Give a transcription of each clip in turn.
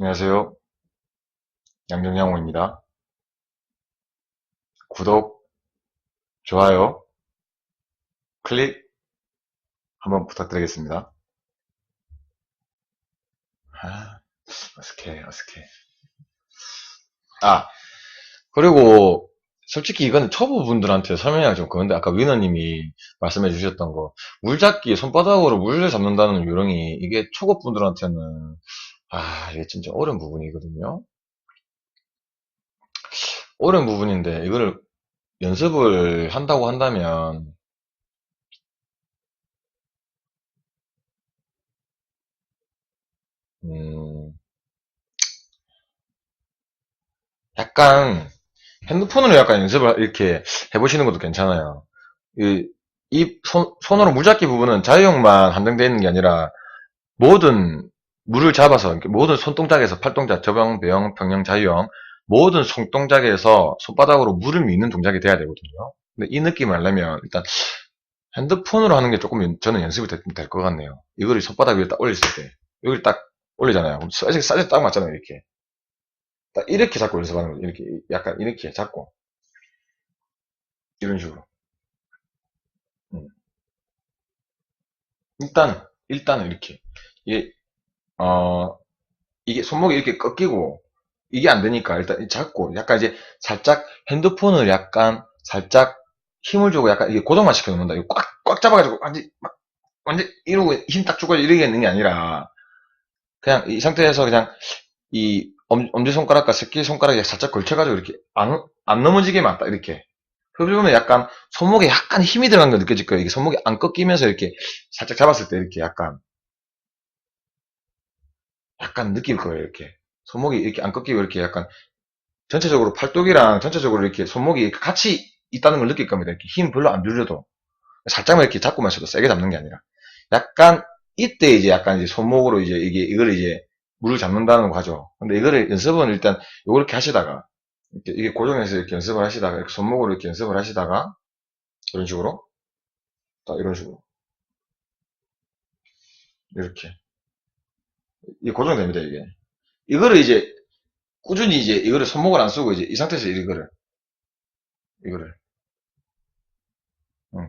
안녕하세요. 양정양호입니다. 구독, 좋아요, 클릭 한번 부탁드리겠습니다. 아, 어색해, 어색해. 아, 그리고 솔직히 이건 초보분들한테 설명하기 좀 그런데 아까 위너님이 말씀해 주셨던 거 물잡기 손바닥으로 물을 잡는다는 요령이 이게 초보분들한테는 아 이게 진짜 어려운 부분이거든요. 어려운 부분인데 이거를 연습을 한다고 한다면 음, 약간 핸드폰으로 약간 연습을 이렇게 해보시는 것도 괜찮아요. 이, 이 손, 손으로 물잡기 부분은 자유형만 한정되어 있는 게 아니라 모든 물을 잡아서 모든 손동작에서 팔동작, 저병, 배영, 평영, 자유형 모든 손동작에서 손바닥으로 물을 미는 동작이 돼야 되거든요. 근데 이 느낌을 하려면 일단 핸드폰으로 하는 게 조금 저는 연습이 될 것 같네요. 이거를 손바닥 위에 딱 올렸을 때 여기를 딱 올리잖아요. 그럼 사실 사실 딱 맞잖아요. 이렇게 딱 이렇게 잡고 연습하는 거죠. 이렇게 약간 이렇게 잡고 이런 식으로. 음. 일단 일단은 이렇게 이게 어 이게 손목이 이렇게 꺾이고 이게 안 되니까 일단 잡고 약간 이제 살짝 핸드폰을 약간 살짝 힘을 주고 약간 이게 고정만 시켜 놓는다. 이거 꽉, 꽉 잡아가지고 완전 막 완전 이러고 힘 딱 주고 이러게 있는 게 아니라 그냥 이 상태에서 그냥 이 엄, 엄지손가락과 새끼손가락에 살짝 걸쳐가지고 이렇게 안, 안 넘어지게 맞다. 이렇게. 그러면 약간 손목에 약간 힘이 들어간 거 느껴질 거예요. 이게 손목이 안 꺾이면서 이렇게 살짝 잡았을 때 이렇게 약간 약간 느낄 거예요. 이렇게 손목이 이렇게 안 꺾이고 이렇게 약간 전체적으로 팔뚝이랑 전체적으로 이렇게 손목이 같이 있다는 걸 느낄 겁니다. 이렇게 힘 별로 안 줄여도 살짝만 이렇게 잡고만 있어도 세게 잡는 게 아니라 약간 이때 이제 약간 이제 손목으로 이제 이게 이걸 이제 물을 잡는다는 거죠. 근데 이거를 연습은 일단 요렇게 하시다가 이렇게 이게 고정해서 이렇게 연습을 하시다가 이렇게 손목으로 이렇게 연습을 하시다가 이런 식으로 딱 이런 식으로 이렇게 이게 고정됩니다 이게. 이거를 이제 꾸준히 이제 이거를 손목을 안 쓰고 이제 이 상태에서 이거를. 이거를. 응,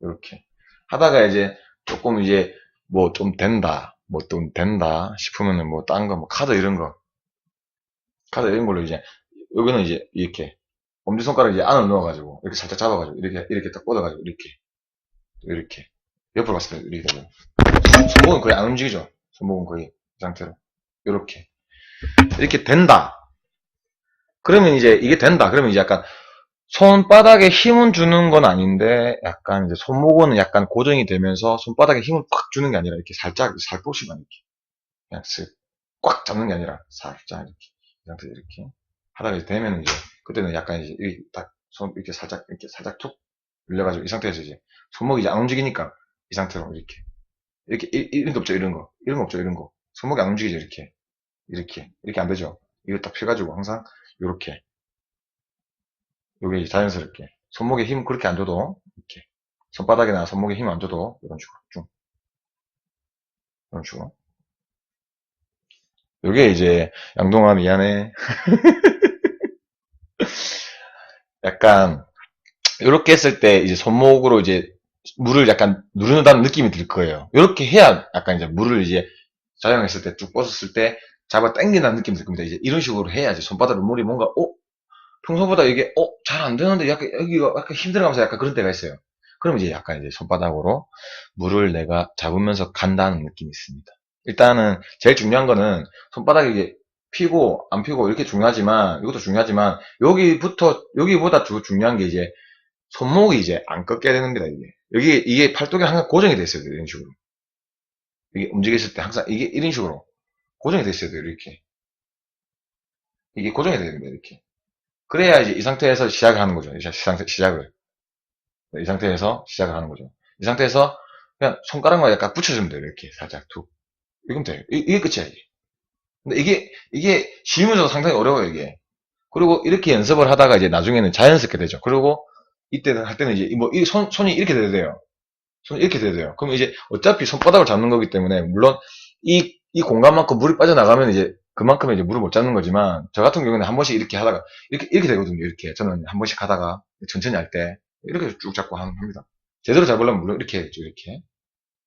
이렇게. 하다가 이제 조금 이제 뭐 좀 된다 뭐 좀 된다 싶으면은 뭐 딴 거 뭐 카드 이런 거. 카드 이런 걸로 이제 여기는 이제 이렇게 엄지손가락 이제 안으로 넣어가지고 이렇게 살짝 잡아가지고 이렇게 이렇게 딱 뻗어가지고 이렇게. 이렇게. 옆으로 갔을 때 이렇게 되고 손목은 거의 안 움직이죠 손목은 거의 이 상태로. 이렇게. 이렇게 된다. 그러면 이제 이게 된다. 그러면 이제 약간 손바닥에 힘은 주는 건 아닌데 약간 이제 손목은 약간 고정이 되면서 손바닥에 힘을 팍 주는 게 아니라 이렇게 살짝 살포시만 이렇게. 그냥 쓱꽉 잡는 게 아니라 살짝 이렇게. 이 상태로 이렇게 하다가 이제 되면 이제 그때는 약간 이제 이렇게 딱손 이렇게 살짝 이렇게 살짝 툭 밀려가지고 이 상태에서 이제 손목이 이제 안 움직이니까 이 상태로 이렇게. 이렇게 이, 이런 거 없죠 이런 거 이런 거 없죠 이런 거. 손목이 안 움직이죠 이렇게. 이렇게. 이렇게 안 되죠. 이거 딱 펴가지고 항상 이렇게. 요게 자연스럽게. 손목에 힘 그렇게 안 줘도 이렇게. 손바닥이나 손목에 힘 안 줘도 이런 식으로 쭉. 이런 식으로. 요게 이제 양동아 미안해 약간 이렇게 했을 때 이제 손목으로 이제 물을 약간 누른다는 느낌이 들 거예요. 이렇게 해야 약간 이제 물을 이제 자영했을 때 쭉 뻗었을 때 잡아 당긴다는 느낌이 들 겁니다. 이제 이런 식으로 해야지 손바닥으로 물이 뭔가 어 평소보다 이게 어 잘 안 되는데 약간 여기가 약간 힘들어가면서 약간 그런 때가 있어요. 그럼 이제 약간 이제 손바닥으로 물을 내가 잡으면서 간다는 느낌이 있습니다. 일단은 제일 중요한 거는 손바닥이 이게 피고 안 피고 이렇게 중요하지만 이것도 중요하지만 여기부터 여기보다 주 중요한 게 이제 손목이 이제 안 꺾여야 되는 겁니다 이게. 여기 이게 팔뚝이 항상 고정이 돼 있어야 돼요 이런 식으로. 이게 움직였을 때 항상 이게 이런 식으로 고정이 돼 있어야 돼요 이렇게. 이게 고정이 돼야 됩니다 이렇게. 그래야 이제 이 상태에서 시작을 하는 거죠 이 상태 시작을. 이 상태에서 시작을 하는 거죠. 이 상태에서 그냥 손가락만 약간 붙여주면 돼요 이렇게 살짝 툭. 이러면 돼요. 이, 이게 끝이야 이게. 근데 이게, 이게 쉬우면서도 상당히 어려워요, 이게. 그리고 이렇게 연습을 하다가 이제 나중에는 자연스럽게 되죠. 그리고 이때는 할 때는 이제 뭐, 이 손, 손이 이렇게 돼야 돼요. 손이 이렇게 돼야 돼요. 그럼 이제 어차피 손바닥을 잡는 거기 때문에, 물론 이, 이 공간만큼 물이 빠져나가면 이제 그만큼 이제 물을 못 잡는 거지만, 저 같은 경우는 한 번씩 이렇게 하다가, 이렇게, 이렇게 되거든요, 이렇게. 저는 한 번씩 하다가, 천천히 할 때, 이렇게 쭉 잡고 하- 합니다. 제대로 잡으려면 물론 이렇게 해야죠, 이렇게.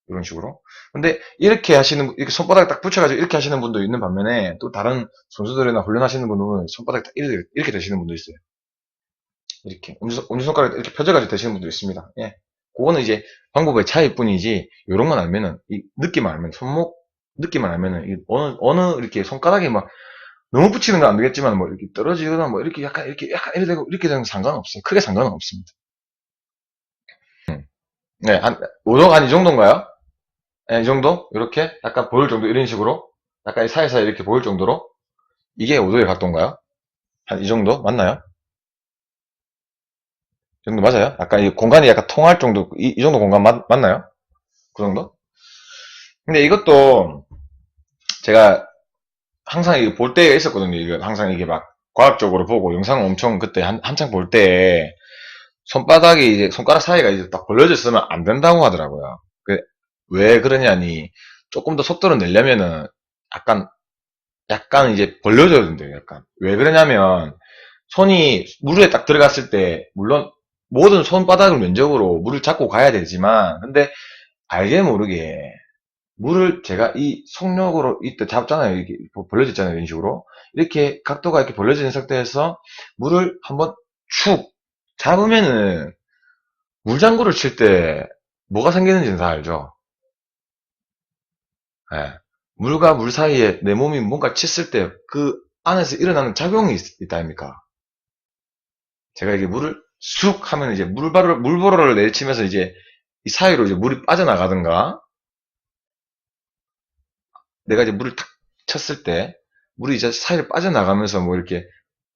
이런 식으로. 근데 이렇게 하시는, 분- 이렇게 손바닥에 딱 붙여가지고 이렇게 하시는 분도 있는 반면에, 또 다른 선수들이나 훈련하시는 분들은 손바닥에 딱 이렇게, 이렇게 되시는 분도 있어요. 이렇게. 엄지손, 엄지손가락 이렇게 펴져가지고 되시는 분도 있습니다. 예. 그거는 이제 방법의 차이일 뿐이지, 요런 건 알면은, 이 느낌만 알면, 손목 느낌만 알면은, 이 어느, 어느 이렇게 손가락에 막, 너무 붙이는 건 안 되겠지만, 뭐, 이렇게 떨어지거나, 뭐, 이렇게 약간, 이렇게, 약간, 이렇게 되고, 이렇게 되는 상관없어요. 크게 상관은 없습니다. 음. 네, 한, 오도가 한 이 정도인가요? 네, 이 정도? 이렇게? 약간 보일 정도, 이런 식으로? 약간 사이사이 이렇게 보일 정도로? 이게 5도의 각도인가요? 한 이 정도? 맞나요? 이 정도 맞아요? 약간 이 공간이 약간 통할 정도, 이, 이 정도 공간 맞, 맞나요? 그 정도? 근데 이것도 제가 항상 이거 볼 때가 있었거든요. 이거 항상 이게 막 과학적으로 보고 영상 엄청 그때 한, 한창 볼 때 손바닥이 이제 손가락 사이가 이제 딱 벌려져 있으면 안 된다고 하더라고요. 그, 왜 그러냐니 조금 더 속도를 내려면은 약간 약간 이제 벌려져야 된대요. 약간 왜 그러냐면 손이 물에 딱 들어갔을 때 물론 모든 손바닥을 면적으로 물을 잡고 가야 되지만 근데 알게 모르게 물을 제가 이 속력으로 이때 잡잖아요. 이렇게 벌려졌잖아요. 이런 식으로. 이렇게 각도가 이렇게 있는 상태에서 물을 한번 축 잡으면은 물장구를 칠 때 뭐가 생기는지는 다 알죠? 예. 물과 물 사이에 내 몸이 뭔가 쳤을 때 그 안에서 일어나는 작용이 있, 있다 아닙니까? 제가 이게 물을 쑥 하면 이제 물바를, 물보로를 내리치면서 이제 이 사이로 이제 물이 빠져나가든가 내가 이제 물을 탁 쳤을 때 물이 이제 사이를 빠져나가면서 뭐 이렇게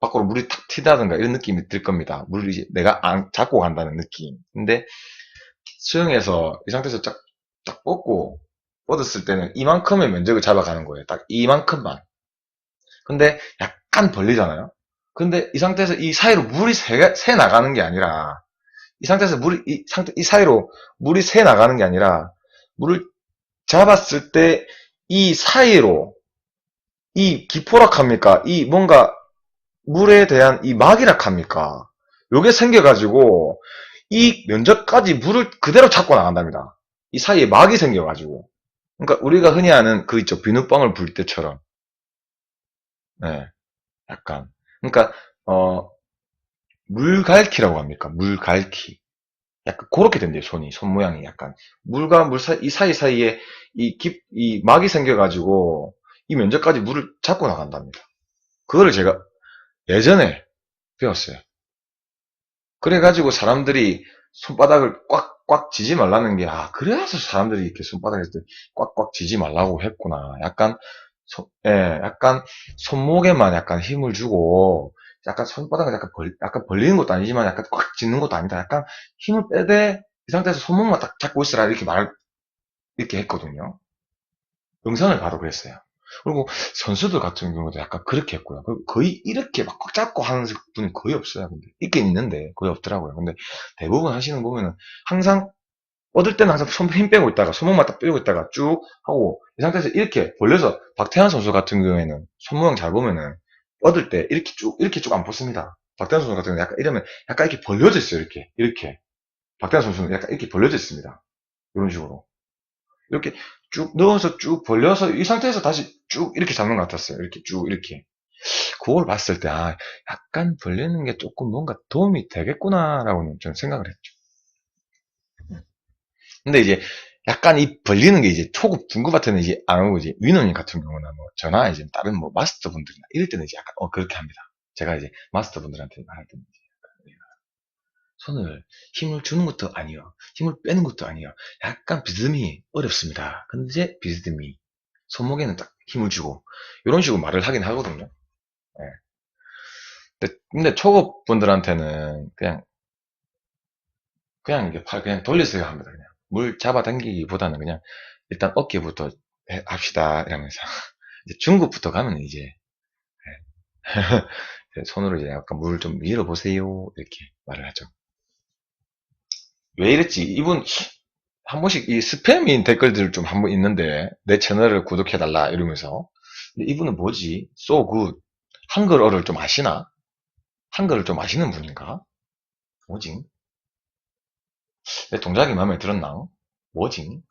밖으로 물이 탁 튀다든가 이런 느낌이 들 겁니다. 물을 이제 내가 안 잡고 간다는 느낌. 근데 수영에서 이 상태에서 쫙, 쫙 뻗고 뻗었을 때는 이만큼의 면적을 잡아가는 거예요. 딱 이만큼만. 근데 약간 벌리잖아요. 근데 이 상태에서 이 사이로 물이 새, 새 나가는 게 아니라 이 상태에서 물이 이 상태 이 사이로 물이 새 나가는 게 아니라 물을 잡았을 때 이 사이로 이 기포락합니까? 이 뭔가 물에 대한 이 막이락합니까? 요게 생겨가지고 이 면적까지 물을 그대로 잡고 나간답니다. 이 사이에 막이 생겨가지고. 그러니까 우리가 흔히 아는 그 있죠. 비눗방울 불 때처럼. 네. 약간. 그러니까 어 물갈퀴라고 합니까? 물갈퀴. 약간 그렇게 된대요, 손이. 손 모양이 약간. 물과 물 사이, 이 사이 사이에 이 깊, 이 막이 생겨가지고 이 면적까지 물을 잡고 나간답니다. 그거를 제가 예전에 배웠어요. 그래가지고 사람들이 손바닥을 꽉꽉 쥐지 말라는 게, 아, 그래서 사람들이 이렇게 손바닥에서 꽉꽉 쥐지 말라고 했구나. 약간, 손- 예, 약간 손목에만 약간 힘을 주고, 약간 손바닥을 약간 벌, 약간 벌리는 것도 아니지만 약간 꽉 쥐는 것도 아니다. 약간 힘을 빼되, 이 상태에서 손목만 딱 잡고 있으라 이렇게 말, 이렇게 했거든요. 영상을 봐도 그랬어요. 그리고 선수들 같은 경우도 약간 그렇게 했고요. 거의 이렇게 막 꽉 잡고 하는 분이 거의 없어요. 근데 있긴 있는데 거의 없더라고요. 근데 대부분 하시는 거 보면은 항상 뻗을 때는 항상 손 힘 빼고 있다가 손목만 딱 빼고 있다가 쭉 하고 이 상태에서 이렇게 벌려서 박태환 선수 같은 경우에는 손 모양 잘 보면은 뻗을 때 이렇게 쭉 이렇게 쭉안 뻗습니다. 박태환 선수 같은 경우는 약간 이러면 약간 이렇게 벌려져 있어요. 이렇게 이렇게 박태환 선수는 약간 이렇게 벌려져 있습니다. 이런 식으로 이렇게 쭉 넣어서 쭉 벌려서 이 상태에서 다시 쭉 이렇게 잡는 것 같았어요. 이렇게 쭉 이렇게. 그걸 봤을 때, 아, 약간 벌리는 게 조금 뭔가 도움이 되겠구나라고는 좀 생각을 했죠. 근데 이제 약간 이 벌리는 게 이제 초급, 중급 같은 이제 안 오고 이제 위너님 같은 경우는 뭐 저나 이제 다른 뭐 마스터 분들이나 이럴 때는 이제 약간 어 그렇게 합니다. 제가 이제 마스터 분들한테 말할 때는 이제 손을 힘을 주는 것도 아니요. 힘을 빼는 것도 아니요. 약간 비스듬히 어렵습니다. 근데 이제 비스듬히 손목에는 딱 힘을 주고 이런 식으로 말을 하긴 하거든요. 예. 근데, 근데 초급 분들한테는 그냥 그냥 이게 팔 그냥 돌리세요 합니다. 그냥 물 잡아당기기보다는 그냥 일단 어깨부터 합시다 이러면서 이제 중국부터 가면 이제 예. 손으로 이제 약간 물 좀 밀어 보세요 이렇게 말을 하죠. 왜 이랬지? 이분 한 번씩 이 스팸인 댓글들 좀 한 번 있는데 내 채널을 구독해달라 이러면서 근데 이분은 뭐지? so good 한글어를 좀 아시나? 한글을 좀 아시는 분인가? 뭐지? 내 동작이 마음에 들었나? 뭐지?